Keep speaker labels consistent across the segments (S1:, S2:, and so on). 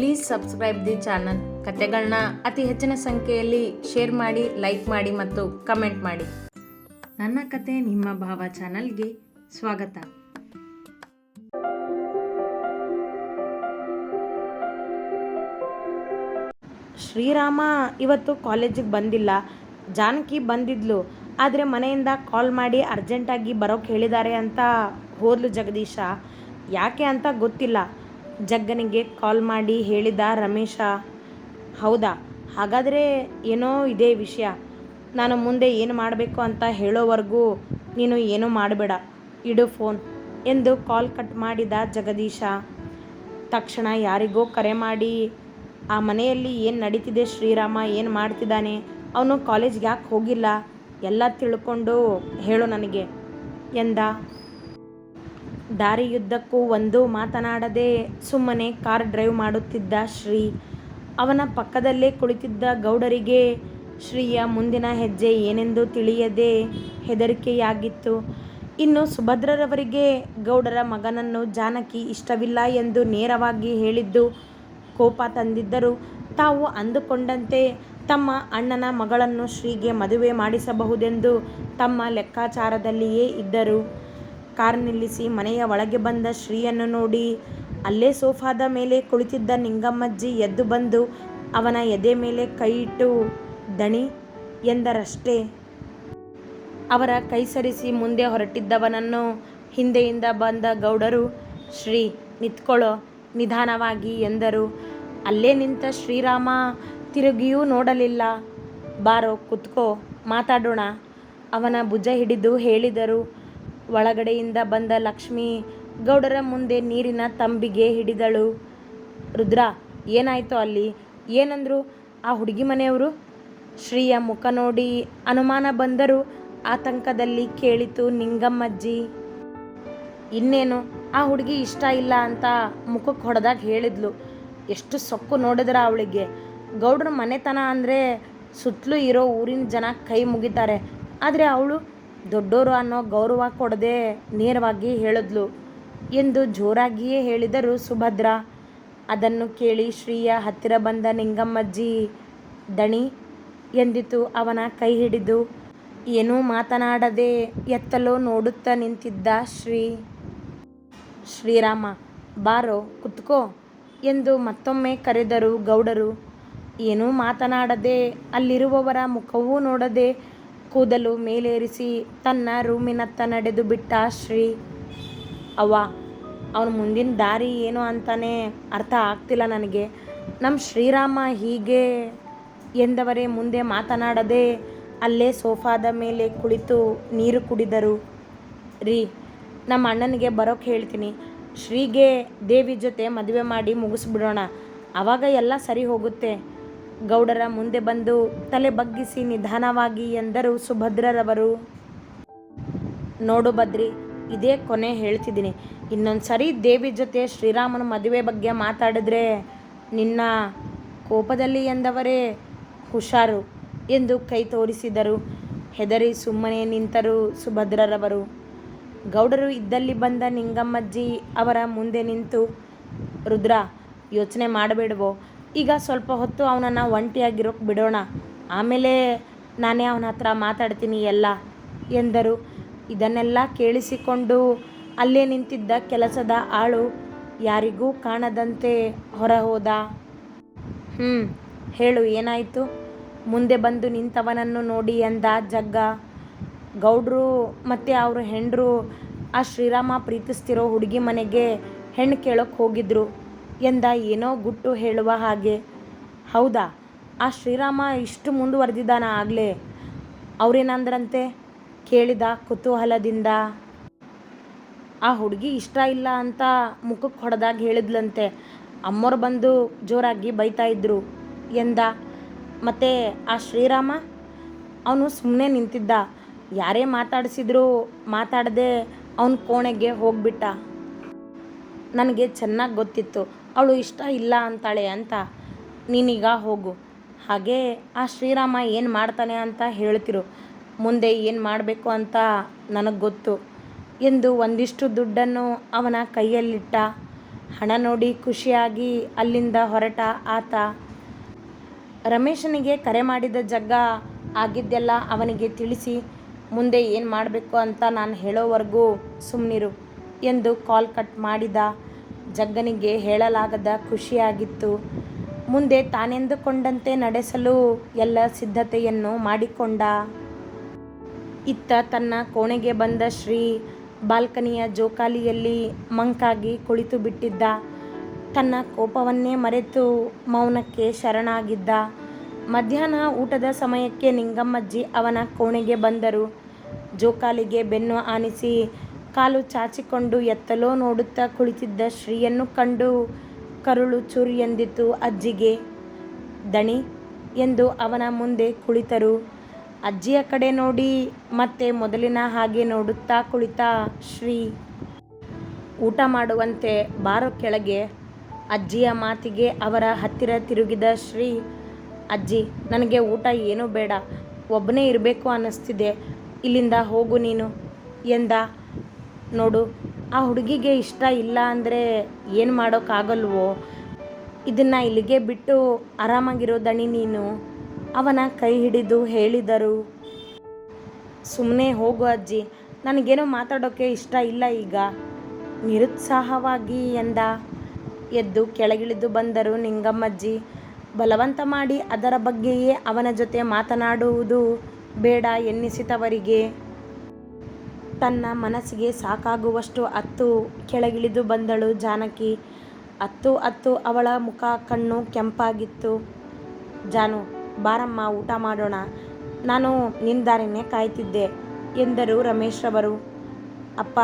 S1: Please subscribe the channel ಕತೆಗಳನ್ನ ಅತಿ ಹೆಚ್ಚಿನ ಸಂಖ್ಯೆಯಲ್ಲಿ ಶೇರ್ ಮಾಡಿ ಲೈಕ್ ಮಾಡಿ ಮತ್ತು ಕಮೆಂಟ್ ಮಾಡಿ. ನನ್ನ ಕತೆ ನಿಮ್ಮ ಭಾವ ಚಾನಲ್ಗೆ ಸ್ವಾಗತ.
S2: ಶ್ರೀರಾಮ ಇವತ್ತು ಕಾಲೇಜಿಗೆ ಬಂದಿಲ್ಲ. ಜಾನಕಿ ಬಂದಿದ್ಲು. ಆದರೆ ಮನೆಯಿಂದ ಕಾಲ್ ಮಾಡಿ ಅರ್ಜೆಂಟಾಗಿ ಬರೋಕೆ ಹೇಳಿದ್ದಾರೆ ಅಂತ ಹೋದ್ಲು ಜಗದೀಶ. ಯಾಕೆ ಅಂತ ಗೊತ್ತಿಲ್ಲ. ಜಗ್ಗನಿಗೆ ಕಾಲ್ ಮಾಡಿ ಹೇಳಿದ ರಮೇಶ, ಹೌದಾ? ಹಾಗಾದರೆ ಏನೋ ಇದೇ ವಿಷಯ. ನಾನು ಮುಂದೆ ಏನು ಮಾಡಬೇಕು ಅಂತ ಹೇಳೋವರೆಗೂ ನೀನು ಏನೂ ಮಾಡಬೇಡ. ಇಡು ಫೋನ್ ಎಂದು ಕಾಲ್ ಕಟ್ ಮಾಡಿದ ಜಗದೀಶ. ತಕ್ಷಣ ಯಾರಿಗೋ ಕರೆ ಮಾಡಿ, ಆ ಮನೆಯಲ್ಲಿ ಏನು ನಡೀತಿದೆ ಶ್ರೀರಾಮ? ಏನು ಮಾಡ್ತಿದ್ದಾನೆ? ಅವನು ಕಾಲೇಜ್ಗೆ ಯಾಕೆ ಹೋಗಿಲ್ಲ? ಎಲ್ಲ ತಿಳ್ಕೊಂಡು ಹೇಳು ನನಗೆ ಎಂದ. ದಾರಿಯುದ್ದಕ್ಕೂ ಒಂದು ಮಾತನಾಡದೆ ಸುಮ್ಮನೆ ಕಾರ್ ಡ್ರೈವ್ ಮಾಡುತ್ತಿದ್ದ ಶ್ರೀ. ಅವನ ಪಕ್ಕದಲ್ಲೇ ಕುಳಿತಿದ್ದ ಗೌಡರಿಗೆ ಶ್ರೀಯ ಮುಂದಿನ ಹೆಜ್ಜೆ ಏನೆಂದು ತಿಳಿಯದೆ ಹೆದರಿಕೆಯಾಗಿತ್ತು. ಇನ್ನು ಸುಭದ್ರರವರಿಗೆ ಗೌಡರ ಮಗನನ್ನು ಜಾನಕಿ ಇಷ್ಟವಿಲ್ಲ ಎಂದು ನೇರವಾಗಿ ಹೇಳಿದ್ದು ಕೋಪ ತಂದಿದ್ದರು ತಾವು ಅಂದುಕೊಂಡಂತೆ ತಮ್ಮ ಅಣ್ಣನ ಮಗಳನ್ನು ಶ್ರೀಗೆ ಮದುವೆ ಮಾಡಿಸಬಹುದೆಂದು ತಮ್ಮ ಲೆಕ್ಕಾಚಾರದಲ್ಲಿಯೇ ಇದ್ದರು. ಕಾರ್ ನಿಲ್ಲಿಸಿ ಮನೆಯ ಒಳಗೆ ಬಂದ ಶ್ರೀಯನ್ನು ನೋಡಿ, ಅಲ್ಲೇ ಸೋಫಾದ ಮೇಲೆ ಕುಳಿತಿದ್ದ ನಿಂಗಮ್ಮಜ್ಜಿ ಎದ್ದು ಬಂದು, ಅವನ ಎದೆ ಮೇಲೆ ಕೈ ಇಟ್ಟು, ದಣಿ ಎಂದರಷ್ಟೇ. ಅವರ ಕೈ ಸರಿಸಿ ಮುಂದೆ ಹೊರಟಿದ್ದವನನ್ನು ಹಿಂದೆಯಿಂದ ಬಂದ ಗೌಡರು, ಶ್ರೀ ನಿಂತ್ಕೊಳ್ಳೋ ನಿಧಾನವಾಗಿ ಎಂದರು. ಅಲ್ಲೇ ನಿಂತ ಶ್ರೀರಾಮ, ತಿರುಗಿಯೂ ನೋಡಲಿಲ್ಲ. ಬಾರೋ, ಕುತ್ಕೋ, ಮಾತಾಡೋಣ ಅವನ ಭುಜ ಹಿಡಿದು ಹೇಳಿದರು. ಒಳಗಡೆಯಿಂದ ಬಂದ ಲಕ್ಷ್ಮಿ ಗೌಡರ ಮುಂದೆ ನೀರಿನ ತಂಬಿಗೆ ಹಿಡಿದಳು. ರುದ್ರ, ಏನಾಯಿತು ಅಲ್ಲಿ? ಏನಂದ್ರು? ಆ ಹುಡುಗಿ ಮನೆಯವರು? ಶ್ರೀಯ ಮುಖ ನೋಡಿ ಅನುಮಾನ ಬಂದರೂ ಆತಂಕದಲ್ಲಿ ಕೇಳಿತು ನಿಂಗಮ್ಮಜ್ಜಿ. ಇನ್ನೇನು? ಆ ಹುಡುಗಿ ಇಷ್ಟ ಇಲ್ಲ ಅಂತ ಮುಖಕ್ಕೆ ಹೊಡೆದಾಗ ಹೇಳಿದ್ಲು. ಎಷ್ಟು ಸೊಕ್ಕು ನೋಡಿದ್ರ ಅವಳಿಗೆ. ಗೌಡ್ರ ಮನೆತನ ಅಂದರೆ ಸುತ್ತಲೂ ಇರೋ ಊರಿನ ಜನ ಕೈ ಮುಗಿತಾರೆ. ಆದರೆ ಅವಳು ದೊಡ್ಡೋರು ಅನ್ನೋ ಗೌರವ ಕೊಡದೆ ನೇರವಾಗಿ ಹೇಳಿದ್ಲು. ಎಂದು ಜೋರಾಗಿಯೇ ಹೇಳಿದರು ಸುಭದ್ರ. ಅದನ್ನು ಕೇಳಿ ಶ್ರೀಯ ಹತ್ತಿರ ಬಂದ ನಿಂಗಮ್ಮಜ್ಜಿ, ದಣಿ ಎಂದಿತು ಅವನ ಕೈ ಹಿಡಿದು. ಏನೂ ಮಾತನಾಡದೆ ಎತ್ತಲೋ ನೋಡುತ್ತಾ ನಿಂತಿದ್ದ ಶ್ರೀ ಶ್ರೀರಾಮ, ಬಾರೋ, ಕುತ್ಕೋ ಎಂದು ಮತ್ತೊಮ್ಮೆ ಕರೆದರು ಗೌಡರು. ಏನೂ ಮಾತನಾಡದೆ ಅಲ್ಲಿರುವವರ ಮುಖವೂ ನೋಡದೆ ಕೂದಲು ಮೇಲೇರಿಸಿ ತನ್ನ ರೂಮಿನತ್ತ ನಡೆದು ಬಿಟ್ಟ ಶ್ರೀ. ಅವ್ವ, ಅವನ ಮುಂದಿನ ದಾರಿ ಏನು ಅಂತಾನೆ ಅರ್ಥ ಆಗ್ತಿಲ್ಲ ನನಗೆ. ನಮ್ಮ ಶ್ರೀರಾಮ ಹೀಗೆ ಎಂದವರೇ ಮುಂದೆ ಮಾತನಾಡದೆ ಅಲ್ಲೇ ಸೋಫಾದ ಮೇಲೆ ಕುಳಿತು ನೀರು ಕುಡಿದರು. ರೀ, ನಮ್ಮ ಅಣ್ಣನಿಗೆ ಬರೋಕೆ ಹೇಳ್ತೀನಿ. ಶ್ರೀಗೆ ದೇವಿ ಜೊತೆ ಮದುವೆ ಮಾಡಿ ಮುಗಿಸ್ಬಿಡೋಣ. ಆವಾಗ ಎಲ್ಲ ಸರಿ ಹೋಗುತ್ತೆ. ಗೌಡರ ಮುಂದೆ ಬಂದು ತಲೆ ಬಗ್ಗಿಸಿ ನಿಧಾನವಾಗಿ ಎಂದರು ಸುಭದ್ರರವರು. ನೋಡು ಬದ್ರಿ ಇದೇ ಕೊನೆ ಹೇಳ್ತಿದ್ದೀನಿ. ಇನ್ನೊಂದು ಸರಿ ದೇವಿ ಜೊತೆ ಶ್ರೀರಾಮನ ಮದುವೆ ಬಗ್ಗೆ ಮಾತಾಡಿದ್ರೆ ನಿನ್ನ ಕೋಪದಲ್ಲಿ ಎಂದವರೇ ಹುಷಾರು ಎಂದು ಕೈ ತೋರಿಸಿದರು. ಹೆದರಿ ಸುಮ್ಮನೆ ನಿಂತರು ಸುಭದ್ರರವರು. ಗೌಡರು ಇದ್ದಲ್ಲಿ ಬಂದ ನಿಂಗಮ್ಮಜ್ಜಿ ಅವರ ಮುಂದೆ ನಿಂತು, ರುದ್ರ, ಯೋಚನೆ ಮಾಡಬೇಡವೋ ಈಗ ಸ್ವಲ್ಪ ಹೊತ್ತು ಅವನನ್ನು ಒಂಟಿಯಾಗಿರೋಕ್ಕೆ ಬಿಡೋಣ. ಆಮೇಲೆ ನಾನೇ ಅವನ ಹತ್ರ ಮಾತಾಡ್ತೀನಿ ಎಲ್ಲ ಎಂದರು. ಇದನ್ನೆಲ್ಲ ಕೇಳಿಸಿಕೊಂಡು ಅಲ್ಲೇ ನಿಂತಿದ್ದ ಕೆಲಸದ ಆಳು ಯಾರಿಗೂ ಕಾಣದಂತೆ ಹೊರ ಹೋದ ಹ್ಞೂ ಹೇಳು, ಏನಾಯಿತು? ಮುಂದೆ ಬಂದು ನಿಂತವನನ್ನು ನೋಡಿ ಎಂದ ಜಗ್ಗ. ಗೌಡ್ರು ಮತ್ತು ಅವ್ರ ಹೆಂಡರು ಆ ಶ್ರೀರಾಮ ಪ್ರೀತಿಸ್ತಿರೋ ಹುಡುಗಿ ಮನೆಗೆ ಹೆಣ್ಣು ಕೇಳೋಕ್ಕೆ ಹೋಗಿದ್ರು. ಎಂದ ಏನೋ ಗುಟ್ಟು ಹೇಳುವ ಹಾಗೆ. ಹೌದಾ? ಆ ಶ್ರೀರಾಮ ಇಷ್ಟು ಮುಂದುವರೆದಿದ್ದಾನ ಆಗಲೇ? ಅವ್ರೇನಂದ್ರಂತೆ? ಕೇಳಿದ ಕುತೂಹಲದಿಂದ. ಆ ಹುಡುಗಿ ಇಷ್ಟ ಇಲ್ಲ ಅಂತ ಮುಖಕ್ಕೆ ಹೊಡೆದಾಗ ಹೇಳಿದ್ಲಂತೆ. ಅಮ್ಮೋರು ಬಂದು ಜೋರಾಗಿ ಬೈತಾ ಇದ್ರು ಎಂದ. ಮತ್ತೆ ಆ ಶ್ರೀರಾಮ? ಅವನು ಸುಮ್ಮನೆ ನಿಂತಿದ್ದ. ಯಾರೇ ಮಾತಾಡಿಸಿದ್ರು ಮಾತಾಡದೆ ಅವನ ಕೋಣೆಗೆ ಹೋಗ್ಬಿಟ್ಟ. ನನಗೆ ಚೆನ್ನಾಗಿ ಗೊತ್ತಿತ್ತು. ಅವಳು ಇಷ್ಟ ಇಲ್ಲ ಅಂತಾಳೆ ಅಂತ ನೀನೀಗ ಹೋಗು. ಹಾಗೆ ಆ ಶ್ರೀರಾಮ ಏನು ಮಾಡ್ತಾನೆ ಅಂತ ಹೇಳ್ತಿರು. ಮುಂದೆ ಏನು ಮಾಡಬೇಕು ಅಂತ ನನಗೆ ಗೊತ್ತು ಎಂದು ಒಂದಿಷ್ಟು ದುಡ್ಡನ್ನು ಅವನ ಕೈಯಲ್ಲಿಟ್ಟ. ಹಣ ನೋಡಿ ಖುಷಿಯಾಗಿ ಅಲ್ಲಿಂದ ಹೊರಟ ಆತ. ರಮೇಶನಿಗೆ ಕರೆ ಮಾಡಿದ ಜಗ್ಗ ಆಗಿದ್ದೆಲ್ಲ ಅವನಿಗೆ ತಿಳಿಸಿ, ಮುಂದೆ ಏನು ಮಾಡಬೇಕು ಅಂತ ನಾನು ಹೇಳೋವರೆಗೂ ಸುಮ್ಮನಿರು ಎಂದು ಕಾಲ್ ಕಟ್ ಮಾಡಿದ. ಜಗ್ಗನಿಗೆ ಹೇಳಲಾಗದ ಖುಷಿಯಾಗಿತ್ತು. ಮುಂದೆ ತಾನೆಂದುಕೊಂಡಂತೆ ನಡೆಸಲು ಎಲ್ಲ ಸಿದ್ಧತೆಯನ್ನು ಮಾಡಿಕೊಂಡ. ಇತ್ತ ತನ್ನ ಕೋಣೆಗೆ ಬಂದ ಶ್ರೀ ಬಾಲ್ಕನಿಯ ಜೋಕಾಲಿಯಲ್ಲಿ ಮಂಕಾಗಿ ಕುಳಿತು ಬಿಟ್ಟಿದ್ದ. ತನ್ನ ಕೋಪವನ್ನೇ ಮರೆತು ಮೌನಕ್ಕೆ ಶರಣಾಗಿದ್ದ. ಮಧ್ಯಾಹ್ನ ಊಟದ ಸಮಯಕ್ಕೆ ನಿಂಗಮ್ಮಜ್ಜಿ ಅವನ ಕೋಣೆಗೆ ಬಂದರು. ಜೋಕಾಲಿಗೆ ಬೆನ್ನು ಆನಿಸಿ ಕಾಲು ಚಾಚಿಕೊಂಡು ಎತ್ತಲೋ ನೋಡುತ್ತಾ ಕುಳಿತಿದ್ದ ಶ್ರೀಯನ್ನು ಕಂಡು ಕರುಳು ಚುರಿ ಎಂದಿತು ಅಜ್ಜಿಗೆ. ದಣಿ ಎಂದು ಅವನ ಮುಂದೆ ಕುಳಿತರು. ಅಜ್ಜಿಯ ಕಡೆ ನೋಡಿ ಮತ್ತೆ ಮೊದಲಿನ ಹಾಗೆ ನೋಡುತ್ತಾ ಕುಳಿತ ಶ್ರೀ. ಊಟ ಮಾಡುವಂತೆ ಬಾರೋ ಕೆಳಗೆ ಅಜ್ಜಿಯ ಮಾತಿಗೆ ಅವರ ಹತ್ತಿರ ತಿರುಗಿದ ಶ್ರೀ. ಅಜ್ಜಿ, ನನಗೆ ಊಟ ಏನೂ ಬೇಡ. ಒಬ್ಬನೇ ಇರಬೇಕು ಅನ್ನಿಸ್ತಿದೆ. ಇಲ್ಲಿಂದ ಹೋಗು ನೀನು ಎಂದ ನೋಡು, ಆ ಹುಡುಗಿಗೆ ಇಷ್ಟ ಇಲ್ಲ ಅಂದರೆ ಏನು ಮಾಡೋಕ್ಕಾಗಲ್ವೋ? ಇದನ್ನು ಇಲ್ಲಿಗೆ ಬಿಟ್ಟು ಆರಾಮಾಗಿರೋ ದಣಿ ನೀನು. ಅವನ ಕೈ ಹಿಡಿದು ಹೇಳಿದರು. ಸುಮ್ಮನೆ ಹೋಗು ಅಜ್ಜಿ, ನನಗೇನೋ ಮಾತಾಡೋಕ್ಕೆ ಇಷ್ಟ ಇಲ್ಲ ಈಗ. ನಿರುತ್ಸಾಹವಾಗಿ ಎಂದ. ಎದ್ದು ಕೆಳಗಿಳಿದು ಬಂದರು ನಿಂಗಮ್ಮಜ್ಜಿ. ಬಲವಂತ ಮಾಡಿ ಅದರ ಬಗ್ಗೆಯೇ ಅವನ ಜೊತೆ ಮಾತನಾಡುವುದು ಬೇಡ ಎನ್ನಿಸಿತವರಿಗೆ ತನ್ನ ಮನಸ್ಸಿಗೆ ಸಾಕಾಗುವಷ್ಟು ಅತ್ತು ಕೆಳಗಿಳಿದು ಬಂದಳು ಜಾನಕಿ. ಅತ್ತು ಅತ್ತು ಅವಳ ಮುಖ ಕಣ್ಣು ಕೆಂಪಾಗಿತ್ತು. ಜಾನು, ಬಾರಮ್ಮ, ಊಟ ಮಾಡೋಣ. ನಾನು ನಿನ್ನ ದಾರಿನೇ ಕಾಯ್ತಿದ್ದೆ ಎಂದರು ರಮೇಶ್ರವರು ಅಪ್ಪ,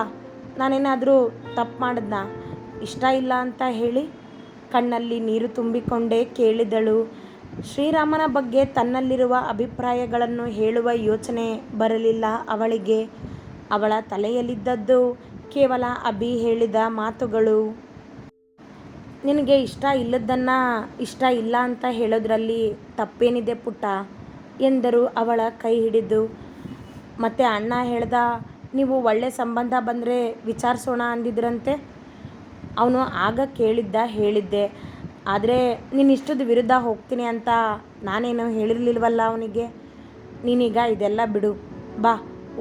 S2: ನಾನೇನಾದರೂ ತಪ್ಪು ಮಾಡಿದ್ನ? ಇಷ್ಟ ಇಲ್ಲ ಅಂತ ಹೇಳಿ? ಕಣ್ಣಲ್ಲಿ ನೀರು ತುಂಬಿಕೊಂಡೇ ಕೇಳಿದಳು. ಶ್ರೀರಾಮನ ಬಗ್ಗೆ ತನ್ನಲ್ಲಿರುವ ಅಭಿಪ್ರಾಯಗಳನ್ನು ಹೇಳುವ ಯೋಚನೆ ಬರಲಿಲ್ಲ ಅವಳಿಗೆ. ಅವಳ ತಲೆಯಲ್ಲಿದ್ದದ್ದು ಕೇವಲ ಅಭಿ ಹೇಳಿದ ಮಾತುಗಳು. ನಿನಗೆ ಇಷ್ಟ ಇಲ್ಲದನ್ನ ಇಷ್ಟ ಇಲ್ಲ ಅಂತ ಹೇಳೋದ್ರಲ್ಲಿ ತಪ್ಪೇನಿದೆ ಪುಟ್ಟ ಎಂದರು ಅವಳ ಕೈ ಹಿಡಿದು. ಮತ್ತೆ ಅಣ್ಣ ಹೇಳ್ದ, ನೀವು ಒಳ್ಳೆ ಸಂಬಂಧ ಬಂದರೆ ವಿಚಾರಿಸೋಣ ಅಂದಿದ್ರಂತೆ? ಅವನು ಆಗ ಕೇಳಿದ್ದ ಹೇಳಿದ್ದೆ, ಆದರೆ ನೀನು ಇಷ್ಟದ ವಿರುದ್ಧ ಹೋಗ್ತೀನಿ ಅಂತ ನಾನೇನು ಹೇಳಿರಲಿಲ್ವಲ್ಲ ಅವನಿಗೆ? ನೀನೀಗ ಇದೆಲ್ಲ ಬಿಡು, ಬಾ.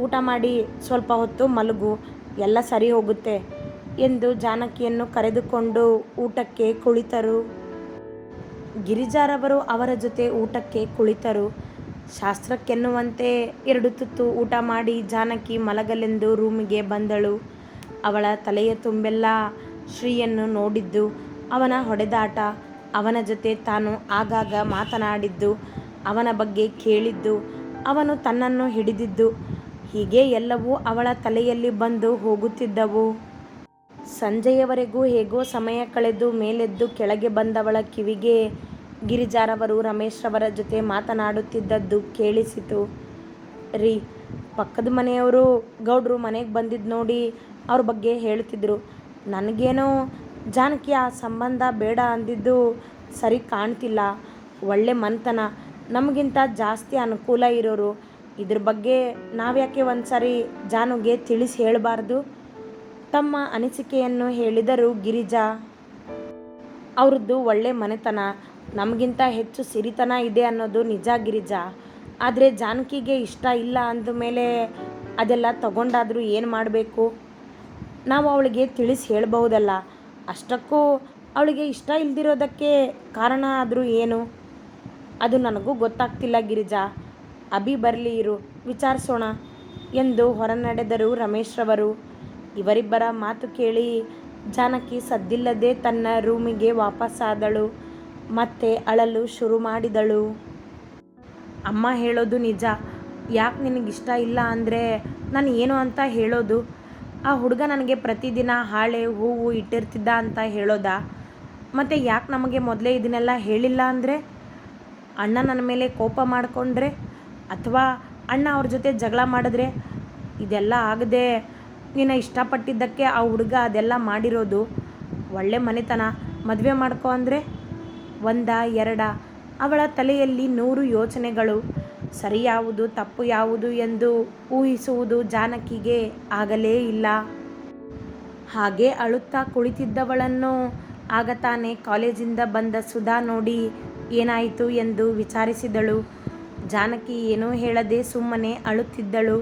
S2: ಊಟ ಮಾಡಿ ಸ್ವಲ್ಪ ಹೊತ್ತು ಮಲಗು, ಎಲ್ಲ ಸರಿ ಹೋಗುತ್ತೆ ಎಂದು ಜಾನಕಿಯನ್ನು ಕರೆದುಕೊಂಡು ಊಟಕ್ಕೆ ಕುಳಿತರು. ಗಿರಿಜಾರವರು ಅವರ ಜೊತೆ ಊಟಕ್ಕೆ ಕುಳಿತರು. ಶಾಸ್ತ್ರಕ್ಕೆನ್ನುವಂತೆ ಎರಡು ತುತ್ತು ಊಟ ಮಾಡಿ ಜಾನಕಿ ಮಲಗಲೆಂದು ರೂಮಿಗೆ ಬಂದಳು. ಅವಳ ತಲೆಯ ತುಂಬೆಲ್ಲ ಶ್ರೀಯನ್ನು ನೋಡಿದ್ದು, ಅವನ ಹೊಡೆದಾಟ, ಅವನ ಜೊತೆ ತಾನು ಆಗಾಗ ಮಾತನಾಡಿದ್ದು, ಅವನ ಬಗ್ಗೆ ಕೇಳಿದ್ದು, ಅವನು ತನ್ನನ್ನು ಹಿಡಿದಿದ್ದು ಹೀಗೆ ಎಲ್ಲವೂ ಅವಳ ತಲೆಯಲ್ಲಿ ಬಂದು ಹೋಗುತ್ತಿದ್ದವು. ಸಂಜೆಯವರೆಗೂ ಹೇಗೋ ಸಮಯ ಕಳೆದು ಮೇಲೆದ್ದು ಕೆಳಗೆ ಬಂದವಳ ಕಿವಿಗೆ ಗಿರಿಜಾರವರು ರಮೇಶ್ರವರ ಜೊತೆ ಮಾತನಾಡುತ್ತಿದ್ದದ್ದು ಕೇಳಿಸಿತು. ರೀ, ಪಕ್ಕದ ಮನೆಯವರು ಗೌಡ್ರು ಮನೆಗೆ ಬಂದಿದ್ದು ನೋಡಿ ಅವ್ರ ಬಗ್ಗೆ ಹೇಳ್ತಿದ್ರು. ನನಗೇನೋ ಜಾನಕಿ ಆ ಸಂಬಂಧ ಬೇಡ ಅಂದಿದ್ದು ಸರಿ ಕಾಣ್ತಿಲ್ಲ. ಒಳ್ಳೆ ಮನ್ತನ. ನಮಗಿಂತ ಜಾಸ್ತಿ ಅನುಕೂಲ ಇರೋರು. ಇದ್ರ ಬಗ್ಗೆ ನಾವ್ಯಾಕೆ ಒಂದು ಸಾರಿ ಜಾನುಗೆ ತಿಳಿಸಿ ಹೇಳಬಾರ್ದು? ತಮ್ಮ ಅನಿಸಿಕೆಯನ್ನು ಹೇಳಿದರು ಗಿರಿಜಾ. ಅವ್ರದ್ದು ಒಳ್ಳೆ ಮನೆತನ, ನಮಗಿಂತ ಹೆಚ್ಚು ಸಿರಿತನ ಇದೆ ಅನ್ನೋದು ನಿಜ ಗಿರಿಜಾ. ಆದರೆ ಜಾನಕಿಗೆ ಇಷ್ಟ ಇಲ್ಲ ಅಂದಮೇಲೆ ಅದೆಲ್ಲ ತಗೊಂಡಾದರೂ ಏನು ಮಾಡಬೇಕು? ನಾವು ಅವಳಿಗೆ ತಿಳಿಸಿ ಹೇಳ್ಬಹುದಲ್ಲ ಅಷ್ಟಕ್ಕೂ ಅವಳಿಗೆ ಇಷ್ಟ ಇಲ್ದಿರೋದಕ್ಕೆ ಕಾರಣ ಆದರೂ ಏನು? ಅದು ನನಗೂ ಗೊತ್ತಾಗ್ತಿಲ್ಲ ಗಿರಿಜಾ. ಅಭಿ ಬರಲಿ ಇರು, ವಿಚಾರಿಸೋಣ ಎಂದು ಹೊರನಡೆದರು ರಮೇಶ್ರವರು ಇವರಿಬ್ಬರ ಮಾತು ಕೇಳಿ ಜಾನಕಿ ಸದ್ದಿಲ್ಲದೆ ತನ್ನ ರೂಮಿಗೆ ವಾಪಸ್ಸಾದಳು ಮತ್ತೆ ಅಳಲು ಶುರು ಮಾಡಿದಳು. ಅಮ್ಮ ಹೇಳೋದು ನಿಜ, ಯಾಕೆ ನಿನಗಿಷ್ಟ ಇಲ್ಲ ಅಂದರೆ ನಾನು ಏನು ಅಂತ ಹೇಳೋದು? ಆ ಹುಡುಗ ನನಗೆ ಪ್ರತಿದಿನ ಹಾಳೆ, ಹೂವು ಇಟ್ಟಿರ್ತಿದ್ದ ಅಂತ ಹೇಳೋದಾ? ಮತ್ತು ಯಾಕೆ ನಮಗೆ ಮೊದಲೇ ಇದನ್ನೆಲ್ಲ ಹೇಳಿಲ್ಲ ಅಂದರೆ? ಅಣ್ಣ ನನ್ನ ಮೇಲೆ ಕೋಪ ಮಾಡಿಕೊಂಡ್ರೆ? ಅಥವಾ ಅಣ್ಣ ಅವ್ರ ಜೊತೆ ಜಗಳ ಮಾಡಿದ್ರೆ ಇದೆಲ್ಲ ಆಗದೆ ನಿನ್ನ ಇಷ್ಟಪಟ್ಟಿದ್ದಕ್ಕೆ ಆ ಹುಡುಗ ಅದೆಲ್ಲ ಮಾಡಿರೋದು. ಒಳ್ಳೆ ಮನೆತನ. ಮದುವೆ ಮಾಡ್ಕೋ ಅಂದರೆ ಒಂದ, ಎರಡ, ಅವಳ ತಲೆಯಲ್ಲಿ ನೂರು ಯೋಚನೆಗಳು. ಸರಿ ಯಾವುದು, ತಪ್ಪು ಯಾವುದು ಎಂದು ಊಹಿಸುವುದು ಜಾನಕಿಗೆ ಆಗಲೇ ಇಲ್ಲ. ಹಾಗೆ ಅಳುತ್ತಾ ಕುಳಿತಿದ್ದವಳನ್ನು ಆಗ ತಾನೇ ಕಾಲೇಜಿಂದ ಬಂದ ಸುಧಾ ನೋಡಿ ಏನಾಯಿತು ಎಂದು ವಿಚಾರಿಸಿದಳು. ಜಾನಕಿ ಏನೂ ಹೇಳದೆ ಸುಮ್ಮನೆ ಅಳುತ್ತಿದ್ದಳು.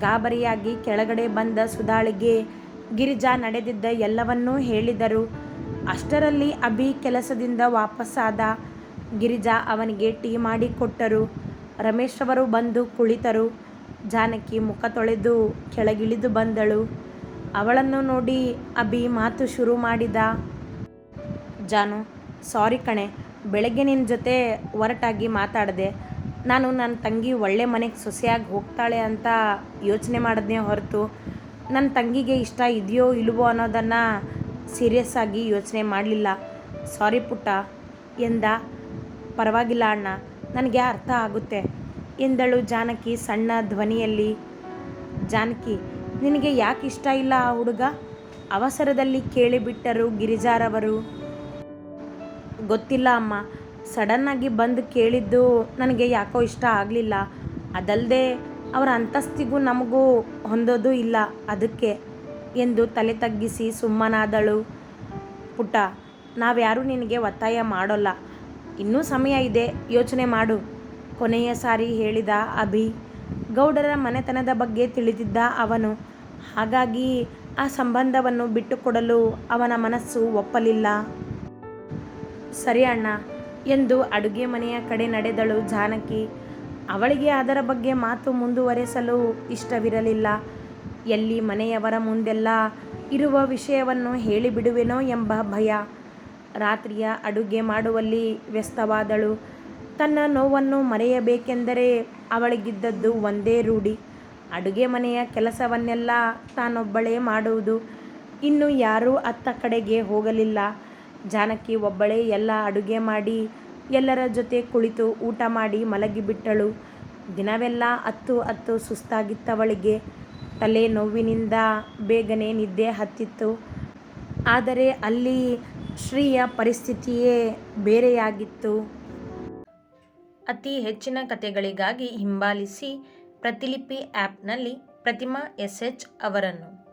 S2: ಗಾಬರಿಯಾಗಿ ಕೆಳಗಡೆ ಬಂದ ಸುಧಾಳಿಗೆ, ಗಿರಿಜಾ ನಡೆದಿದ್ದ ಎಲ್ಲವನ್ನೂ ಹೇಳಿದರು. ಅಷ್ಟರಲ್ಲಿ ಅಭಿ ಕೆಲಸದಿಂದ ವಾಪಸ್ಸಾದ ಗಿರಿಜಾ ಅವನಿಗೆ ಟೀ ಮಾಡಿ ಕೊಟ್ಟರು. ರಮೇಶ್ ಅವರು ಬಂದು ಕುಳಿತರು. ಜಾನಕಿ ಮುಖ ತೊಳೆದು ಕೆಳಗಿಳಿದು ಬಂದಳು. ಅವಳನ್ನು ನೋಡಿ ಅಭಿ ಮಾತು ಶುರು ಮಾಡಿದ, ಜಾನು, ಸಾರಿ ಕಣೆ, ಬೆಳಗ್ಗೆ ನಿನ್ನ ಜೊತೆ ಒರಟಾಗಿ ಮಾತಾಡಿದೆ. ನಾನು ನನ್ನ ತಂಗಿ ಒಳ್ಳೆ ಮನೆಗೆ ಸೊಸೆಯಾಗಿ ಹೋಗ್ತಾಳೆ ಅಂತ ಯೋಚನೆ ಮಾಡಿದ್ನೇ ಹೊರತು ನನ್ನ ತಂಗಿಗೆ ಇಷ್ಟ ಇದೆಯೋ ಇಲ್ವೋ ಅನ್ನೋದನ್ನು ಸೀರಿಯಸ್ ಆಗಿ ಯೋಚನೆ ಮಾಡಲಿಲ್ಲ. ಸಾರಿ ಪುಟ್ಟ, ಎಂದ. ಪರವಾಗಿಲ್ಲ ಅಣ್ಣ, ನನಗೆ ಅರ್ಥ ಆಗುತ್ತೆ, ಎಂದಳು ಜಾನಕಿ ಸಣ್ಣ ಧ್ವನಿಯಲ್ಲಿ. ಜಾನಕಿ, ನಿನಗೆ ಯಾಕೆ ಇಷ್ಟ ಇಲ್ಲ ಆ ಹುಡುಗ? ಅವಸರದಲ್ಲಿ ಕೇಳಿಬಿಟ್ಟರು ಗಿರಿಜಾರವರು. ಗೊತ್ತಿಲ್ಲ ಅಮ್ಮ ಸಡನ್ನಾಗಿ ಬಂದು ಕೇಳಿದ್ದು ನನಗೆ ಯಾಕೋ ಇಷ್ಟ ಆಗಲಿಲ್ಲ. ಅದಲ್ಲದೆ ಅವರ ಅಂತಸ್ತಿಗೂ ನಮಗೂ ಹೊಂದೋದು ಇಲ್ಲ ಅದಕ್ಕೆ ಎಂದು ತಲೆ ತಗ್ಗಿಸಿ ಸುಮ್ಮನಾದಳು. ಪುಟ್ಟ, ನಾವ್ಯಾರೂ ನಿನಗೆ ಒತ್ತಾಯ ಮಾಡೋಲ್ಲ. ಇನ್ನೂ ಸಮಯ ಇದೆ, ಯೋಚನೆ ಮಾಡು, ಕೊನೆಯ ಸಾರಿ ಹೇಳಿದ ಅಭಿ. ಗೌಡರ ಮನೆತನದ ಬಗ್ಗೆ ತಿಳಿದಿದ್ದ ಅವನು. ಹಾಗಾಗಿ ಆ ಸಂಬಂಧವನ್ನು ಬಿಟ್ಟುಕೊಡಲು ಅವನ ಮನಸ್ಸು ಒಪ್ಪಲಿಲ್ಲ. ಸರಿ ಅಣ್ಣ ಎಂದು ಅಡುಗೆ ಮನೆಯ ಕಡೆ ನಡೆದಳು ಜಾನಕಿ. ಅವಳಿಗೆ ಅದರ ಬಗ್ಗೆ ಮಾತು ಮುಂದುವರೆಸಲು ಇಷ್ಟವಿರಲಿಲ್ಲ. ಎಲ್ಲಿ ಮನೆಯವರ ಮುಂದೆಲ್ಲ ಇರುವ ವಿಷಯವನ್ನು ಹೇಳಿಬಿಡುವೆನೋ ಎಂಬ ಭಯ. ರಾತ್ರಿಯ ಅಡುಗೆ ಮಾಡುವಲ್ಲಿ ವ್ಯಸ್ತವಾದಳು. ತನ್ನ ನೋವನ್ನು ಮರೆಯಬೇಕೆಂದರೆ ಅವಳಿಗಿದ್ದದ್ದು ಒಂದೇ ರೂಢಿ. ಅಡುಗೆ ಮನೆಯ ಕೆಲಸವನ್ನೆಲ್ಲ ತಾನೊಬ್ಬಳೇ ಮಾಡುವುದು. ಇನ್ನು ಯಾರೂ ಅತ್ತ ಕಡೆಗೆ ಹೋಗಲಿಲ್ಲ. ಜಾನಕಿ ಒಬ್ಬಳೇ ಎಲ್ಲ ಅಡುಗೆ ಮಾಡಿ, ಎಲ್ಲರ ಜೊತೆ ಕುಳಿತು ಊಟ ಮಾಡಿ ಮಲಗಿಬಿಟ್ಟಳು. ದಿನವೆಲ್ಲ ಅತ್ತು ಅತ್ತು ಸುಸ್ತಾಗಿತ್ತವಳಿಗೆ. ತಲೆ ನೋವಿನಿಂದ ಬೇಗನೆ ನಿದ್ದೆ ಹತ್ತಿತ್ತು. ಆದರೆ ಅಲ್ಲಿ ಶ್ರೀಯ ಪರಿಸ್ಥಿತಿಯೇ ಬೇರೆಯಾಗಿತ್ತು.
S1: ಅತಿ ಹೆಚ್ಚಿನ ಕಥೆಗಳಿಗಾಗಿ ಹಿಂಬಾಲಿಸಿ ಪ್ರತಿಲಿಪಿ ಆ್ಯಪ್ನಲ್ಲಿ ಪ್ರತಿಮಾ ಎಸ್ ಎಚ್ ಅವರನ್ನು.